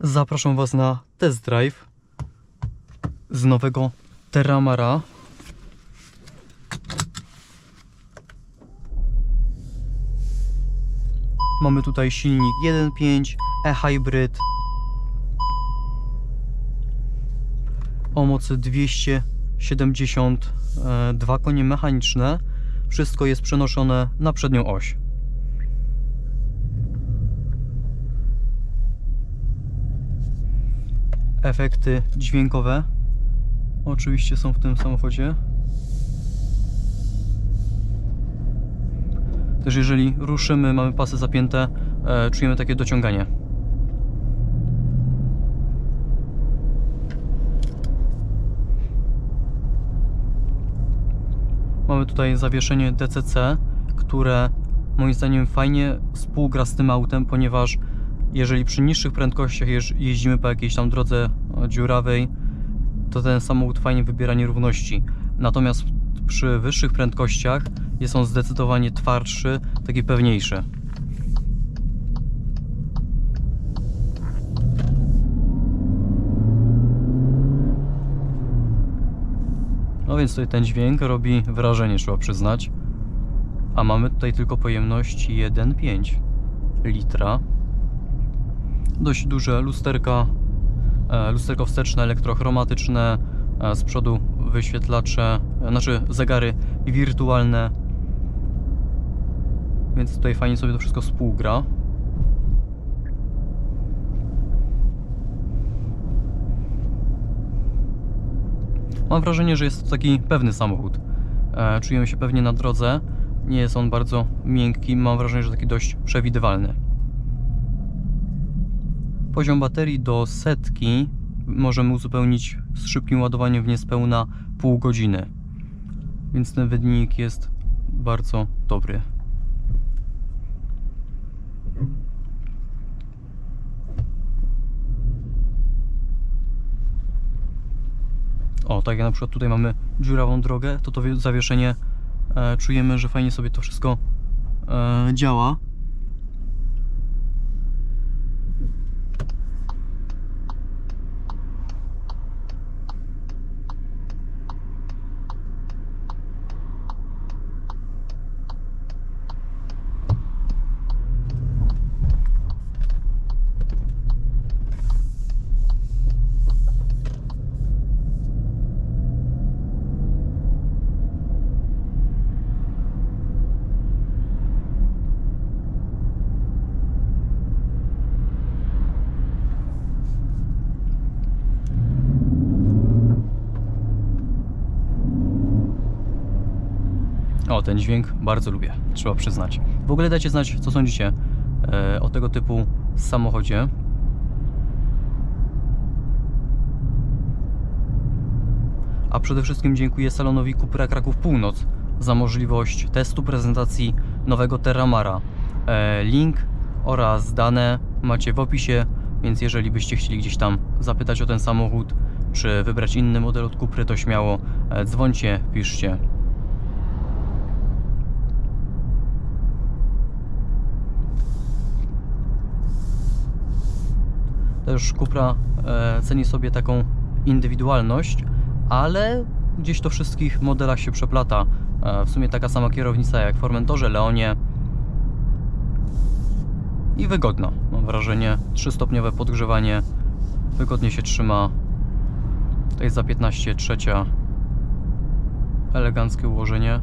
Zapraszam Was na test drive z nowego Terramara. Mamy tutaj silnik 1.5 e-hybrid o mocy 272 konie mechaniczne. Wszystko jest przenoszone na przednią oś. Efekty dźwiękowe oczywiście są w tym samochodzie. Też jeżeli ruszymy, mamy pasy zapięte, e, czujemy takie dociąganie. Mamy tutaj zawieszenie DCC, które moim zdaniem fajnie współgra z tym autem, ponieważ jeżeli przy niższych prędkościach jeździmy po jakiejś tam drodze e, dziurawej, to ten samochód fajnie wybiera nierówności. Natomiast przy wyższych prędkościach jest on zdecydowanie twardszy, taki pewniejszy. Więc tutaj ten dźwięk robi wrażenie, trzeba przyznać. A mamy tutaj tylko pojemność 1,5 litra. Dość duże lusterka, e, lusterko wsteczne, elektrochromatyczne, e, z przodu wyświetlacze, e, znaczy zegary wirtualne. Więc tutaj fajnie sobie to wszystko współgra. Mam wrażenie, że jest to taki pewny samochód. E, czujemy się pewnie na drodze. Nie jest on bardzo miękki. Mam wrażenie, że taki dość przewidywalny. Poziom baterii do setki możemy uzupełnić z szybkim ładowaniem w niespełna pół godziny. Więc ten wynik jest bardzo dobry. O, tak jak na przykład tutaj mamy dziurawą drogę, to to wi- zawieszenie e, czujemy, że fajnie sobie to wszystko e, działa. O, ten dźwięk bardzo lubię, trzeba przyznać. W ogóle dajcie znać, co sądzicie e, o tego typu samochodzie. A przede wszystkim dziękuję salonowi Cupra Kraków Północ za możliwość testu prezentacji nowego Terramara. E, link oraz dane macie w opisie, więc jeżeli byście chcieli gdzieś tam zapytać o ten samochód, czy wybrać inny model od Cupry, to śmiało e, dzwońcie, piszcie. Też Cupra e, ceni sobie taką indywidualność, ale gdzieś to wszystkich modelach się przeplata. E, w sumie taka sama kierownica jak w Formentorze, Leonie i wygodna. Mam wrażenie, 3-stopniowe podgrzewanie wygodnie się trzyma. To jest za 15 trzecia. Eleganckie ułożenie.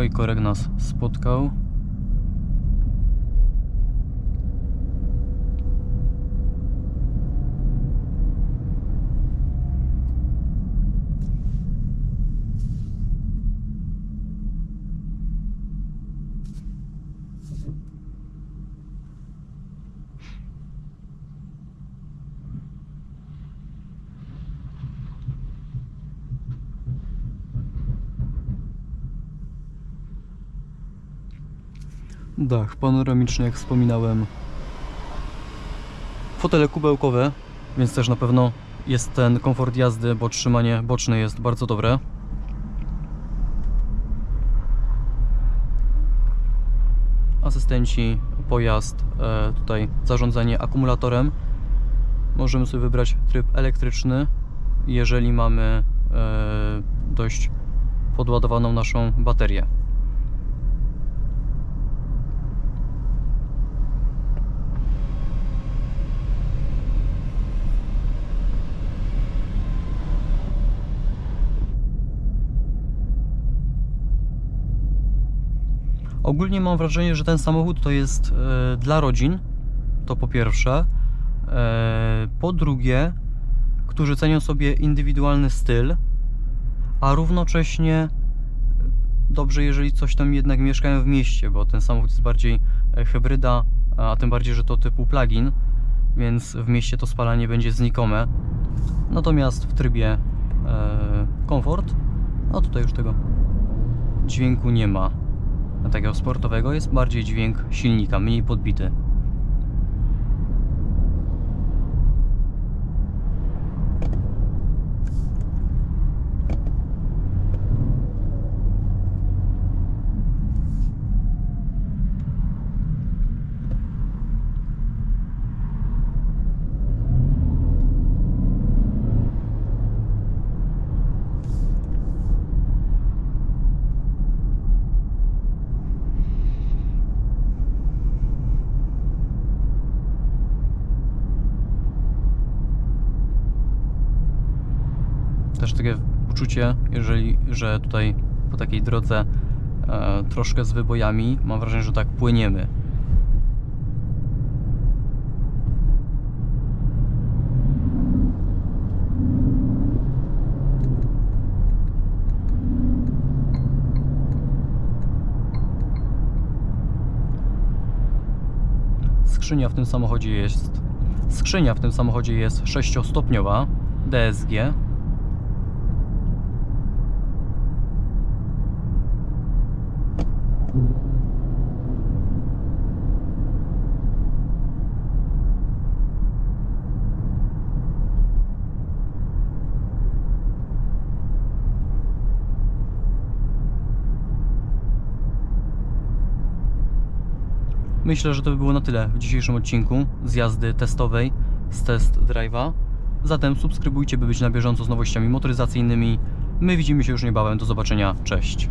Oj, korek nas spotkał. Dach panoramiczny, jak wspominałem. Fotele kubełkowe, więc też na pewno jest ten komfort jazdy, bo trzymanie boczne jest bardzo dobre. Asystenci, pojazd, e, tutaj zarządzanie akumulatorem. Możemy sobie wybrać tryb elektryczny, jeżeli mamy e, dość podładowaną naszą baterię. Ogólnie mam wrażenie, że ten samochód to jest e, dla rodzin, to po pierwsze. E, po drugie, którzy cenią sobie indywidualny styl, a równocześnie dobrze, jeżeli coś tam jednak mieszkają w mieście, bo ten samochód jest bardziej e, hybryda, a tym bardziej, że to typu plug-in, więc w mieście to spalanie będzie znikome. Natomiast w trybie e, komfort, no tutaj już tego dźwięku nie ma takiego sportowego, jest bardziej dźwięk silnika, mniej podbity. też takie jeżeli, że tutaj po takiej drodze e, troszkę z wybojami, mam wrażenie, że tak płyniemy. Skrzynia w tym samochodzie jest skrzynia w tym samochodzie jest 6-stopniowa DSG Myślę, że to by było na tyle w dzisiejszym odcinku z jazdy testowej z test drive'a. Zatem subskrybujcie, by być na bieżąco z nowościami motoryzacyjnymi. My widzimy się już niebawem. Do zobaczenia. Cześć.